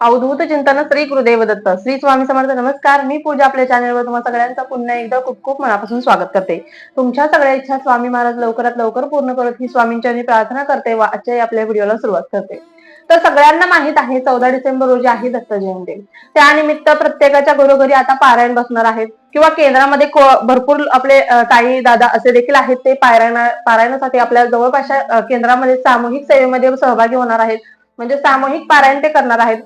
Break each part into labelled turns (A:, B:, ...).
A: अवधूत चिंतन श्री गुरुदेव दत्त श्री स्वामी समर्थ नमस्कार. मी पूजा आपल्या चॅनलवर तुम्हा सगळ्यांचं पुन्हा एकदा खूप खूप मनापासून स्वागत करते. तुमच्या सगळ्या इच्छा स्वामी महाराज लवकरात लवकर पूर्ण करत ही स्वामींच्या मी प्रार्थना करते व आजच्या आपल्या व्हिडिओला सुरुवात करते. तर सगळ्यांना माहीत आहे चौदा डिसेंबर रोजी आहे दत्त जयंती त्यानिमित्त प्रत्येकाच्या घरोघरी आता पारायण बसणार आहेत. किंवा केंद्रामध्ये भरपूर आपले ताई दादा असे देखील आहेत ते पारायणा पारायणासाठी आपल्या जवळपासच्या केंद्रामध्ये सामूहिक सेवेमध्ये सहभागी होणार आहेत. म्हणजे सामूहिक पारायण ते करणार आहेत.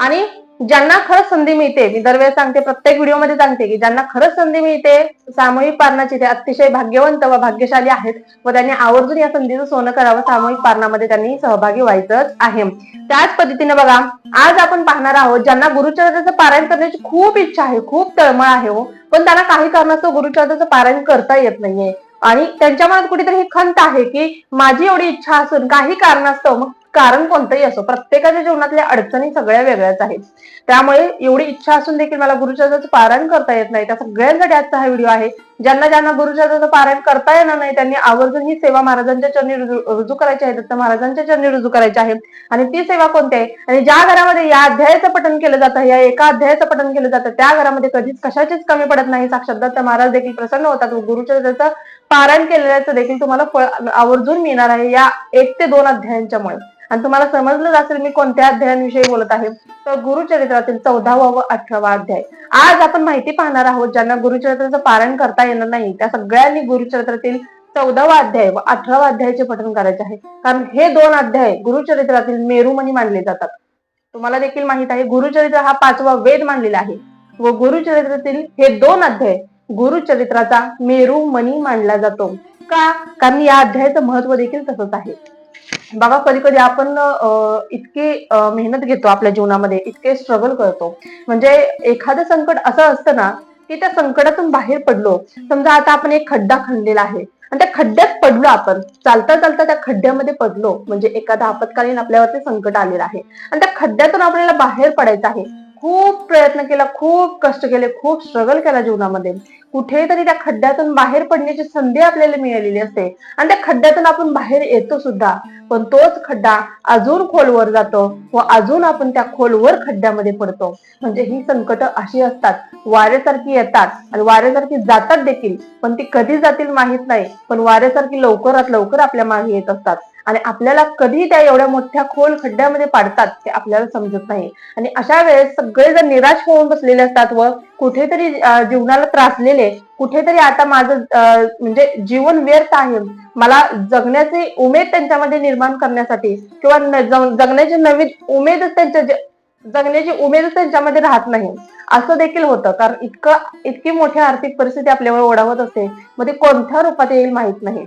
A: आणि ज्यांना खरंच संधी मिळते मी दरवेळेस सांगते प्रत्येक व्हिडिओमध्ये सांगते की ज्यांना खरंच संधी मिळते सामूहिक पारणाची ते अतिशय भाग्यवंत व भाग्यशाली आहेत व त्यांनी आवर्जून या संधीचं सोनं करावं सामूहिक पारणामध्ये त्यांनी सहभागी व्हायचंच आहे. त्याच पद्धतीने बघा आज आपण पाहणार आहोत ज्यांना गुरुचरित्राचं पारायण करण्याची खूप इच्छा आहे खूप तळमळ आहे हो पण त्यांना काही कारणास्तव गुरुचरित्राचं पारायण करता येत नाहीये. आणि त्यांच्या मनात कुठेतरी ही खंत आहे की माझी एवढी इच्छा असून काही कारणास्तव मग कारण कोणतंही असो प्रत्येकाच्या जीवनातल्या अडचणी सगळ्या वेगळ्याच आहेत. त्यामुळे एवढी इच्छा असून देखील मला गुरुचरित्राचं पारायण करता येत नाही. त्या सगळ्यांसाठी आजचा हा व्हिडिओ आहे. ज्यांना ज्यांना गुरुचरित्राचं पारायण करता येणार नाही त्यांनी आवर्जून ही सेवा महाराजांच्या चरणी रुजू करायची आहे. दत्त महाराजांच्या चरणी रुजू करायची आहे. आणि ती सेवा कोणती आहे? आणि ज्या घरामध्ये या अध्यायाचं पठण केलं जातं या एका अध्यायाचं पठण केलं जातं त्या घरामध्ये कधीच कशाचीच कमी पडत नाही. साक्षात दत्त महाराज देखील प्रसन्न होतात. व गुरुचरित्राचं पारायण केलेल्याचं देखील तुम्हाला फळ आवर्जून मिळणार आहे या एक ते दोन अध्यायांच्यामुळे. आणि तुम्हाला समजलं असेल मी कोणत्या अध्यायांविषयी बोलत आहे. तर गुरुचरित्रातील चौदावा व अठरावा अध्याय. आज आपण माहिती पाहणार आहोत ज्यांना गुरुचरित्राचं पारण करता येणार नाही त्या सगळ्यांनी गुरुचरित्रातील चौदावा अध्याय व अठरावा अध्यायाचे पठण करायचे आहे. कारण हे दोन अध्याय गुरुचरित्रातील मेरुमणी मानले जातात. तुम्हाला देखील माहीत आहे गुरुचरित्र हा पाचवा वेद मानलेला आहे. व गुरुचरित्रातील हे दोन अध्याय गुरुचरित्राचा मेरुमणी मानला जातो. का? कारण या अध्यायाचं महत्त्व देखील तसंच आहे. बघा कधी कधी आपण इतकी इतके मेहनत घेतो आपल्या जीवनामध्ये इतके स्ट्रगल करतो. म्हणजे एखादं संकट असं असतं ना की त्या संकटातून बाहेर पडलो. समजा आता आपण एक खड्डा खणलेला आहे. आणि त्या खड्ड्यात पडलो आपण. चालता चालता त्या खड्ड्यामध्ये पडलो. म्हणजे एखादा आपत्कालीन आपल्यावरती संकट आलेलं आहे. आणि त्या खड्ड्यातून आपल्याला बाहेर पडायचं आहे. खूप प्रयत्न केला खूप कष्ट केले खूप स्ट्रगल केला जीवनामध्ये. कुठेतरी त्या खड्ड्यातून बाहेर पडण्याची संधी आपल्याला मिळालेली असते. आणि त्या खड्ड्यातून आपण बाहेर येतो सुद्धा. पण तोच खड्डा अजून खोलवर जातो व अजून आपण त्या खोलवर खड्ड्यामध्ये पडतो. म्हणजे ही संकट अशी असतात. वाऱ्यासारखी येतात. आणि वाऱ्यासारखी जातात देखील. पण ती कधी जातील माहीत नाही. पण वाऱ्यासारखी लवकरात लवकर आपल्या मागे येत असतात. आणि आपल्याला कधी त्या एवढ्या मोठ्या खोल खड्ड्यामध्ये पाडतात ते आपल्याला समजत नाही. आणि अशा वेळेस सगळेजण निराश होऊन बसलेले असतात व कुठेतरी जीवनाला त्रासलेले कुठेतरी आता माझं म्हणजे जीवन व्यर्थ आहे. मला जगण्याची उमेद त्यांच्यामध्ये निर्माण करण्यासाठी किंवा जगण्याची नवीन उमेदच त्यांच्या जगण्याची उमेदच त्यांच्यामध्ये राहत नाही. असं देखील होतं. कारण इतकं इतकी मोठी आर्थिक परिस्थिती आपल्यावर ओढावत असते. मग ते कोणत्या रूपात येईल माहीत नाही.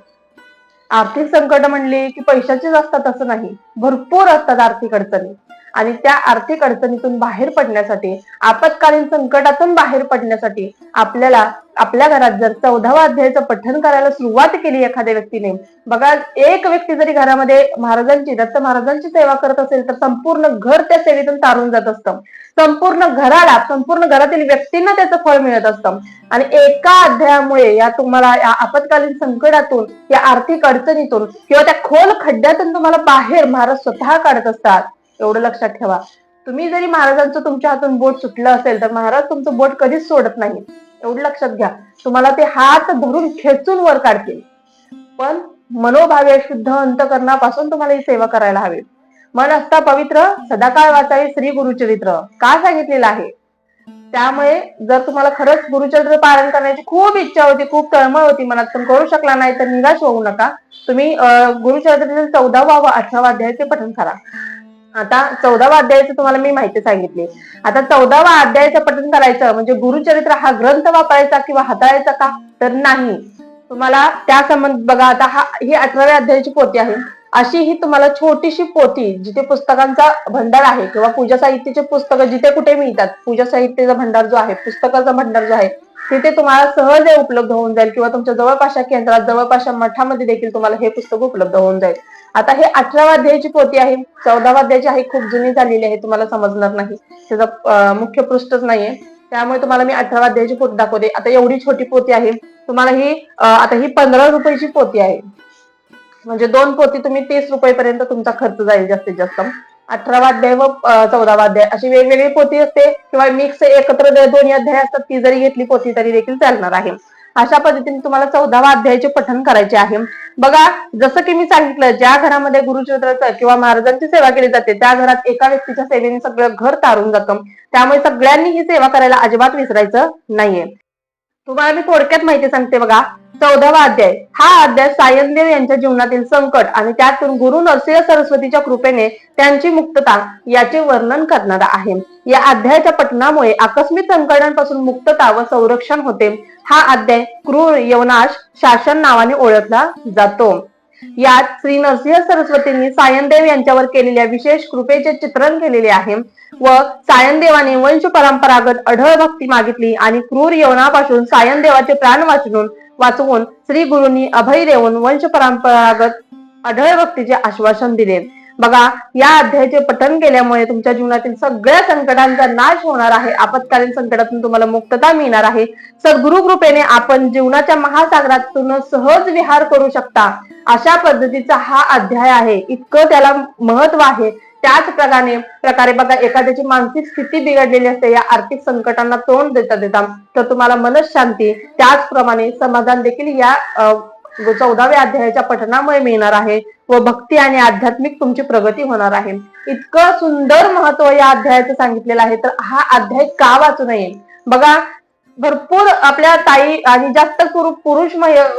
A: आर्थिक संकट म्हणले की पैशाचीच असतात असं नाही. भरपूर असतात आर्थिक अडचणी. आणि त्या आर्थिक अडचणीतून बाहेर पडण्यासाठी आपत्कालीन संकटातून बाहेर पडण्यासाठी आपल्याला आपल्या घरात जर चौदावा अध्यायाचं पठण करायला सुरुवात केली एखाद्या व्यक्तीने बघा एक व्यक्ती जरी घरामध्ये महाराजांची दत्त महाराजांची सेवा करत असेल तर संपूर्ण घर त्या सेवेतून तारून जात असतं. संपूर्ण घराला संपूर्ण घरातील व्यक्तींना त्याचं फळ मिळत असतं. आणि एका अध्यायामुळे या तुम्हाला या आपत्कालीन संकटातून या आर्थिक अडचणीतून किंवा त्या खोल खड्ड्यातून तुम्हाला बाहेर महाराज स्वतः काढत असतात. एवढं लक्षात ठेवा. तुम्ही जरी महाराजांचं तुमच्या हातून बोट सुटलं असेल तर महाराज तुमचं बोट कधीच सोडत नाही. एवढं लक्षात घ्या. तुम्हाला ते हात धरून खेचून वर काढतील. पण मनोभावे शुद्ध अंतकरणापासून तुम्हाला ही सेवा करायला हवी. मन असता पवित्र सदाकाळ वाचावे श्री गुरुचरित्र. का सांगितलेलं आहे? त्यामुळे जर तुम्हाला खरंच गुरुचरित्र पालन करण्याची खूप इच्छा होती खूप तळमळ होती मनात पण करू शकला नाही तर निराश होऊ नका. तुम्ही गुरुचरित्र गुरुचरित्रातील चौदावा व अठरावा अध्यायाचे पठण करा. आता चौदावा अध्यायाचं तुम्हाला मी माहिती सांगितली. आता चौदावा अध्यायाचं पठन करायचं म्हणजे गुरुचरित्र हा ग्रंथ वापरायचा किंवा हाताळायचा का? तर नाही. तुम्हाला त्या संबंध बघा आता हा ही अठराव्या अध्यायाची पोथी आहे. अशी ही तुम्हाला छोटीशी पोती जिथे पुस्तकांचा भंडार आहे किंवा पूजा साहित्याचे पुस्तकं जिथे कुठे मिळतात पूजा साहित्याचा भंडार जो आहे पुस्तकाचा भंडार जो आहे तिथे तुम्हाला सहज उपलब्ध होऊन जाईल किंवा तुमच्या जवळपासच्या केंद्रात जवळपासच्या मठामध्ये देखील तुम्हाला हे पुस्तक उपलब्ध होऊन जाईल. आता हे अठरावा अध्यायाची पोती आहे. चौदावा अध्यायाची आहे खूप जुनी झालेली आहे तुम्हाला समजणार नाही. त्याचा मुख्य पृष्ठच नाहीये. त्यामुळे तुम्हाला मी अठरावा अध्यायाची पोती दाखवते. आता एवढी छोटी पोथी आहे. तुम्हाला ही आता ही पंधरा रुपयाची पोती आहे. म्हणजे दोन पोती तुम्ही तीस रुपये पर्यंत तुमचा खर्च जाईल जास्तीत जास्त. अठरावा अध्याय व अं, चौदावा अध्याय अशी वेगवेगळी पोथी असते. किंवा मिक्स एकत्र दोन दोन्ही अध्याय असतात ती जरी घेतली पोथी तरी देखील चालणार आहे. अशा पद्धतीने तुम्हाला चौदावा अध्यायाचे पठण करायचे आहे. बघा जसं की मी सांगितलं ज्या घरामध्ये गुरुचरित्राचं किंवा महाराजांची सेवा केली जाते त्या घरात एका व्यक्तीच्या सेवेने सगळं घर तारून जातं. त्यामुळे सगळ्यांनी ही सेवा करायला अजिबात विसरायचं नाहीये. तुम्हाला मी थोडक्यात माहिती सांगते बघा. चौदावा अध्याय. हा अध्याय सायनदेव यांच्या जीवनातील संकट आणि त्यातून गुरु नरसिंह सरस्वतीच्या कृपेने त्यांची मुक्तता याचे वर्णन करणारा आहे. या अध्यायाच्या पठणामुळे आकस्मिक संकटांपासून मुक्तता व संरक्षण होते. हा अध्याय क्रूर यवनाश शासन नावाने ओळखला जातो. यात श्री नरसिंह सरस्वतींनी सायनदेव यांच्यावर केलेल्या विशेष कृपेचे चित्रण केलेले आहे व सायनदेवाने वंश परंपरागत अढळ भक्ती मागितली आणि क्रूर यवनापासून सायनदेवाचे प्राण वाचून वाचवून श्री गुरुंनी अभय देऊन वंश परंपरागत अढळ भक्तीचे आश्वासन दिले. बघा या अध्यायाचे पठन केल्यामुळे तुमच्या जीवनातील सगळ्या संकटांचा नाश होणार आहे. आपत्कालीन संकटातून तुम्हाला मुक्तता मिळणार आहे. सद्गुरु कृपेने आपण जीवनाच्या महासागरातून सहज विहार करू शकता. अशा पद्धतीचा हा अध्याय आहे. इतकं त्याला महत्त्व आहे. त्याच प्रकारे प्रकारे बघा एखाद्याची मानसिक स्थिती बिघडलेली असते या आर्थिक संकटांना तोंड देता देता तर तुम्हाला मनशांती त्याचप्रमाणे समाधान देखील या चौदाव्या अध्यायाच्या पठणामुळे मिळणार आहे व भक्ती आणि आध्यात्मिक तुमची प्रगती होणार आहे. इतकं सुंदर महत्त्व या अध्यायाचं सांगितलेलं आहे तर हा अध्याय का वाचू नये? बघा भरपूर आपल्या ताई आणि जास्त पुरुष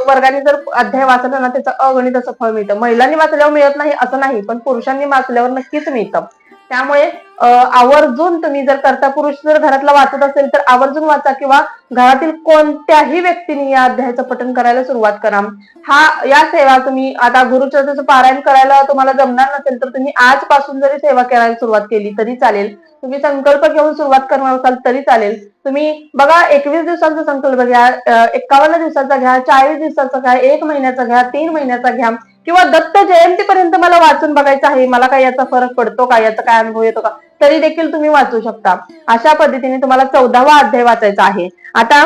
A: वर्गाने जर अध्याय वाचला ना त्याचं अगणित असं फळ मिळतं. महिलांनी वाचल्यावर मिळत नाही असं नाही. पण पुरुषांनी वाचल्यावर नक्कीच मिळतं. त्यामुळे आवर्जून तुम्ही जर कर्ता पुरुष जर घरातला वाचत असेल तर आवर्जून वाचा किंवा घरातील कोणत्याही व्यक्तीने या अध्यायाचं पठण करायला सुरुवात करा. हा या सेवा तुम्ही आता गुरुचरित्राचं पारायण करायला तुम्हाला जमणार नसेल तर तुम्ही आजपासून जरी सेवा करायला सुरुवात केली तरी चालेल. तुम्ही संकल्प घेऊन सुरुवात करणार असाल तरी चालेल. तुम्ही बघा एकवीस दिवसांचा संकल्प घ्या एकावन्न दिवसाचा घ्या चाळीस दिवसाचा घ्या एक महिन्याचा घ्या तीन महिन्याचा घ्या. किंवा दत्त जयंतीपर्यंत मला वाचून बघायचं आहे मला काय याचा फरक पडतो का याचा काय अनुभव येतो का तरी देखील तुम्ही वाचू शकता. अशा पद्धतीने तुम्हाला चौदावा अध्याय वाचायचा आहे. आता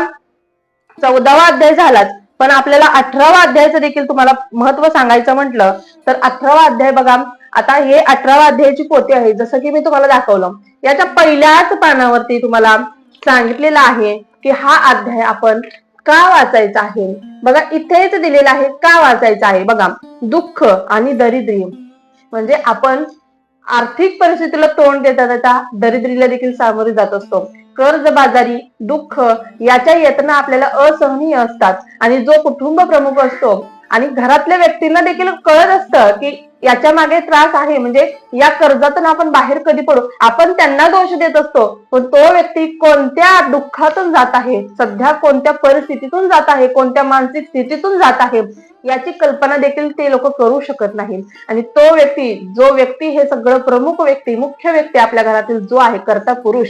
A: चौदावा अध्याय झालाच पण आपल्याला अठरावा अध्यायाचं देखील तुम्हाला महत्त्व सांगायचं म्हटलं तर अठरावा अध्याय बघा. आता हे अठरावा अध्यायाची पोते आहे जसं की मी तुम्हाला दाखवलं. याच्या पहिल्याच पानावरती तुम्हाला सांगितलेलं आहे की हा अध्याय आपण का वाचायचा आहे? बघा इथेच दिलेलं आहे का वाचायचं आहे? बघा दुःख आणि दरिद्री. म्हणजे आपण आर्थिक परिस्थितीला तोंड देता देता दरिद्रीला देखील सामोरे जात असतो. कर्जबाजारी दुःख याच्या येतना आपल्याला असहनीय असतात. आणि जो कुटुंब प्रमुख असतो आणि घरातल्या व्यक्तींना देखील कळत असतं की याच्या मागे त्रास आहे. म्हणजे या कर्जातून आपण बाहेर कधी पडू? आपण त्यांना दोष देत असतो. पण तो व्यक्ती कोणत्या दुःखातून जात आहे? सध्या कोणत्या परिस्थितीतून जात आहे? कोणत्या मानसिक स्थितीतून जात आहे? याची कल्पना देखील ते लोक करू शकत नाहीत. आणि तो व्यक्ती जो व्यक्ती हे सगळं प्रमुख व्यक्ती मुख्य व्यक्ती आपल्या घरातील जो आहे कर्ता पुरुष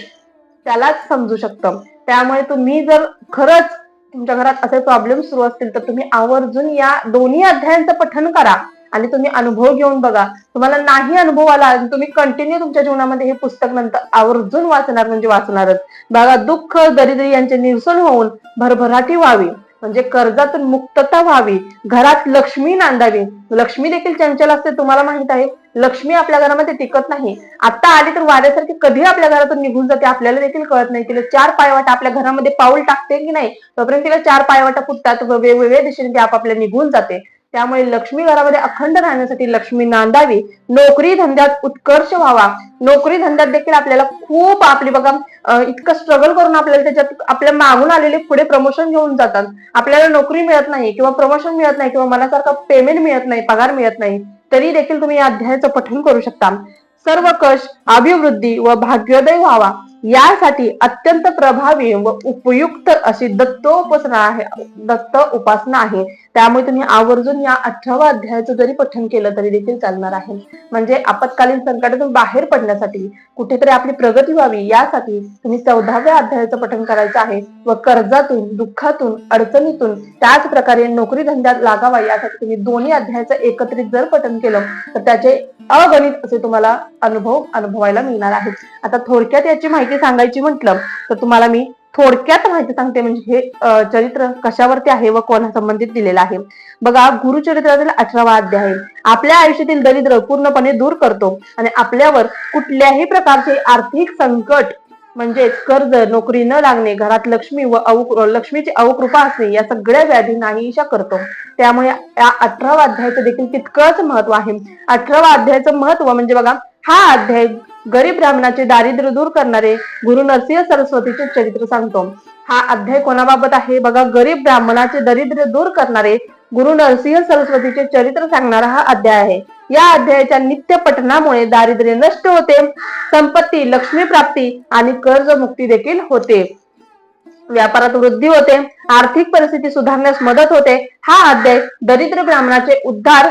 A: त्यालाच समजू शकतं. त्यामुळे तुम्ही जर खरंच तुमच्या घरात असे प्रॉब्लेम सुरू असतील तर तुम्ही आवर्जून या दोन्ही अध्यायांचं पठन करा आणि तुम्ही अनुभव घेऊन बघा. तुम्हाला नाही अनुभव आला तुम्ही कंटिन्यू तुमच्या जीवनामध्ये हे पुस्तक नंतर आवर्जून वाचणार म्हणजे वाचणारच. बघा दुःख दरिद्री यांचे निरसन होऊन भरभराटी व्हावी. म्हणजे कर्जातून मुक्तता व्हावी. घरात लक्ष्मी नांदावी. लक्ष्मी देखील चंचल असते तुम्हाला माहीत आहे. लक्ष्मी आपल्या घरामध्ये टिकत नाही. आता आली तर वाऱ्यासारखी कधी आपल्या घरातून निघून जाते? आपल्याला देखील कळत नाही तिला चार पायवाटा आपल्या घरामध्ये पाऊल टाकते की नाही? तोपर्यंत तिला चार पायवाटा फुटतात व वेगवेगळ्या दिशेने ती आपापल्या निघून जाते. त्यामुळे लक्ष्मी घरामध्ये अखंड राहण्यासाठी लक्ष्मी नांदावी. नोकरी धंद्यात उत्कर्ष व्हावा. नोकरी धंद्यात देखील आपल्याला खूप आपली बघा इतकं स्ट्रगल करून आपल्याला त्याच्यात आपल्या मागून आलेले पुढे प्रमोशन घेऊन जातात. आपल्याला नोकरी मिळत नाही किंवा प्रमोशन मिळत नाही किंवा मनासारखा पेमेंट मिळत नाही पगार मिळत नाही. तरी देखील तुम्ही या अध्यायाचं पठण करू शकता. सर्व कश अभिवृद्धी व भाग्योदय व्हावा. यासाठी अत्यंत प्रभावी व उपयुक्त अशी दत्तोपासना आहे दत्त उपासना आहे. त्यामुळे तुम्ही आवर्जून या अठरावा अध्यायाचं जरी पठण केलं तरी देखील चालणार आहे. म्हणजे आपत्कालीन संकटातून बाहेर पडण्यासाठी कुठेतरी आपली प्रगती व्हावी यासाठी तुम्ही चौदाव्या अध्यायाचं पठण करायचं आहे व कर्जातून दुःखातून अडचणीतून त्याच प्रकारे नोकरी धंद्यात लागावा यासाठी तुम्ही दोन्ही अध्यायाचं एकत्रित जर पठण केलं तर त्याचे अगणित असे तुम्हाला अनुभव अनुभवायला मिळणार आहेत. आता थोडक्यात याची माहिती सांगायची म्हटलं तर तुम्हाला मी थोडक्यात माहिती सांगते म्हणजे हे चरित्र कशावरती आहे व कोणा संबंधित दिलेलं आहे. बघा गुरुचरित्रातील अठरावा अध्याय आहे आपल्या आयुष्यातील दरिद्र पूर्णपणे दूर करतो आणि आपल्यावर कुठल्याही प्रकारचे आर्थिक संकट म्हणजेच कर्ज नोकरी न लागणे घरात लक्ष्मी व अव लक्ष्मीची अवकृपा असणे या सगळ्या व्याधी नाहीशा करतो. त्यामुळे या अठरावा अध्यायाचं देखील तितकंच महत्त्व आहे. अठरावा अध्यायाचं महत्त्व म्हणजे बघा हा अध्याय गरीब ब्राह्मणाचे दारिद्र्य दूर करणारे गुरु नरसिंह सरस्वतीचे चरित्र सांगतो. हा अध्याय कोणाबाबत आहे? बघा गरीब ब्राह्मणाचे दरिद्र्य दूर करणारे गुरु नरसिंह सरस्वतीचे चरित्र सांगणारा हा अध्याय आहे. या अध्यायाच्या नित्य पठणामुळे दारिद्र्य नष्ट होते संपत्ती लक्ष्मी प्राप्ती आणि कर्ज मुक्ती देखील होते. व्यापारात वृद्धी होते आर्थिक परिस्थिती सुधारण्यास मदत होते. हा अध्याय दरिद्र ब्राह्मणाचे उद्धार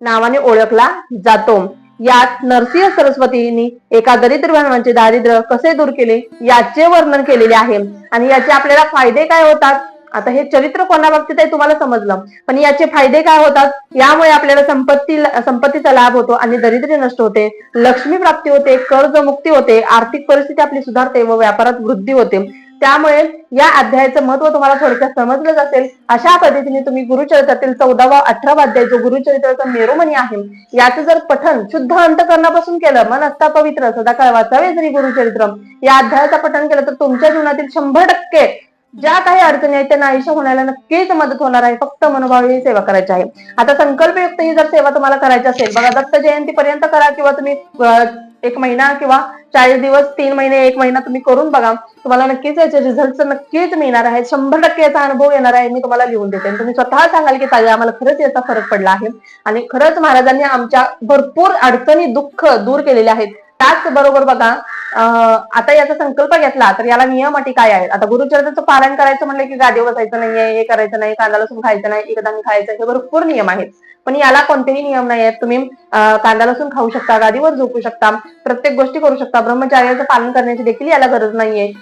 A: नावाने ओळखला जातो. यात नरसिंह सरस्वतींनी एका दरिद्र ब्राह्मणाचे दारिद्र्य कसे दूर केले याचे वर्णन केलेले आहे. आणि याचे आपल्याला फायदे काय होतात? आता हे चरित्र कोणाबाबतीत आहे तुम्हाला समजलं. पण याचे फायदे काय होतात? यामुळे आपल्याला संपत्ती संपत्तीचा लाभ होतो आणि दरिद्र्य नष्ट होते लक्ष्मी प्राप्ती होते कर्ज मुक्ती होते आर्थिक परिस्थिती आपली सुधारते व व्यापारात वृद्धी होते. त्यामुळे या अध्यायाचं महत्त्व तुम्हाला थोडक्यात समजलंच असेल. अशा पद्धतीने तुम्ही गुरुचरित्रातील चौदावा अठरावा अध्याय जो गुरुचरित्राचा मेरुमणी आहे याचं जर पठन शुद्ध अंतकरणापासून केलं मन असता पवित्र सदाकाळ वाचावे जरी गुरुचरित्र या अध्यायाचं पठन केलं तर तुमच्या जीवनातील शंभर टक्के ज्या काही अडचणी आहेत त्या नाहीशा होण्याला नक्कीच मदत होणार आहे. फक्त मनोभावी ही सेवा करायची आहे. आता संकल्पयुक्त ही जर सेवा तुम्हाला करायची असेल बघा दत्त जयंती पर्यंत करा किंवा तुम्ही एक महिना किंवा चाळीस दिवस तीन महिने एक महिना तुम्ही करून बघा. तुम्हाला नक्कीच याचे रिझल्ट नक्कीच मिळणार आहे शंभर टक्के याचा अनुभव येणार आहे मी तुम्हाला लिहून देते. आणि तुम्ही स्वतः सांगाल की ताई आम्हाला खरंच याचा फरक पडला आहे. आणि खरंच महाराजांनी आमच्या भरपूर अडचणी दुःख दूर केलेले आहेत. त्याचबरोबर बघा आता याचा संकल्प घेतला तर याला नियम अटी काय आहेत? आता गुरुचरित्राचं पालन करायचं म्हणलं की गादी बसायचं नाहीये हे करायचं नाही कांदा लसूण खायचं नाही एकदानी खायचं हे भरपूर नियम आहेत. पण याला कोणतेही नियम नाही आहेत. तुम्ही कांदा लसूण खाऊ शकता गादीवर झोपू शकता प्रत्येक गोष्टी करू शकता. ब्रह्मचार्याचं पालन करण्याची देखील याला गरज नाहीये.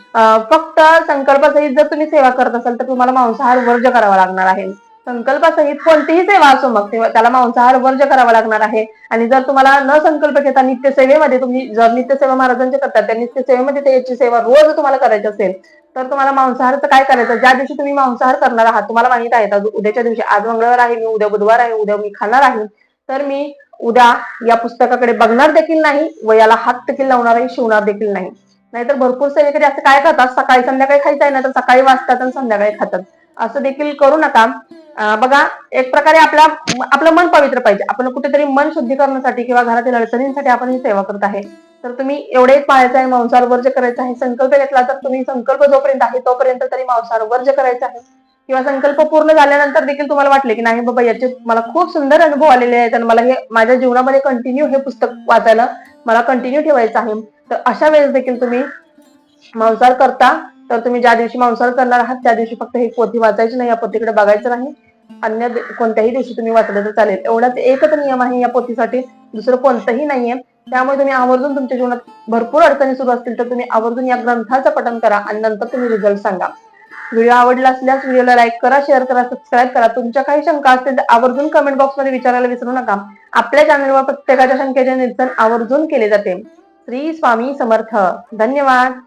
A: फक्त संकल्पासहित जर तुम्ही सेवा करत असाल तर तुम्हाला मांसाहार वर्ज करावा लागणार आहे. संकल्पासहित कोणतीही सेवा असो मग त्याला मांसाहार वर्ज करावा लागणार आहे. आणि जर तुम्हाला न संकल्प घेता नित्यसेवेमध्ये तुम्ही जर नित्यसेवा महाराजांचे करतात त्या नित्यसेवेमध्ये त्याची सेवा रोज तुम्हाला करायची असेल तर तुम्हाला मांसाहारचं काय करायचं? ज्या दिवशी तुम्ही मांसाहार करणार आहात तुम्हाला माहीत आहे आता उद्याच्या दिवशी आज मंगळवार आहे मी उद्या बुधवार आहे उद्या मी खाणार आहे तर मी उद्या या पुस्तकाकडे बघणार देखील नाही व याला हात देखील लावणार आहे शिवणार देखील नाही. नाहीतर भरपूर सेवेकरी असं काय करतात सकाळी संध्याकाळी खायचं आहे ना तर सकाळी वाचतात आणि संध्याकाळी खातात. असं देखील करू नका. बघा एक प्रकारे आपला आपलं मन पवित्र पाहिजे. आपण कुठेतरी मन शुद्धीकरणासाठी किंवा घरातील अडचणींसाठी आपण ही सेवा करत आहे. तर तुम्ही एवढेच पाळायचं आहे मांसाहार वर्ज करायचं आहे संकल्प घेतला तर तुम्ही संकल्प जोपर्यंत आहे तोपर्यंत तरी मांसाहार वर्ज करायचा आहे. किंवा संकल्प पूर्ण झाल्यानंतर देखील तुम्हाला वाटले की नाही बाबा याचे मला खूप सुंदर अनुभव आलेले आहेत आणि मला हे माझ्या जीवनामध्ये कंटिन्यू हे पुस्तक वाचायला मला कंटिन्यू ठेवायचं आहे. तर अशा वेळेस देखील तुम्ही मांसाहार करता. तर तुम्ही ज्या दिवशी मांसाहार करणार आहात त्या दिवशी फक्त ही पोथी वाचायची नाही या पोथीकडे बघायचं नाही. अन्य कोणत्याही दिवशी तुम्ही वाचलं तर चालेल. एवढाच एकच नियम आहे या पोथीसाठी. दुसरं कोणतंही नाहीये. त्यामुळे तुम्ही आवर्जून तुमच्या जीवनात भरपूर अडचणी सुरू असतील तर तुम्ही आवर्जून या ग्रंथाचं पठन करा आणि नंतर तुम्ही रिझल्ट सांगा. व्हिडिओ आवडला असल्यास व्हिडिओला लाईक करा शेअर करा सबस्क्राईब करा. तुमच्या काही शंका असतील तर आवर्जून कमेंट बॉक्समध्ये विचारायला विसरू नका. आपल्या चॅनलवर प्रत्येकाच्या शंकेचे निरसन आवर्जून केले जाते. श्री स्वामी समर्थ. धन्यवाद.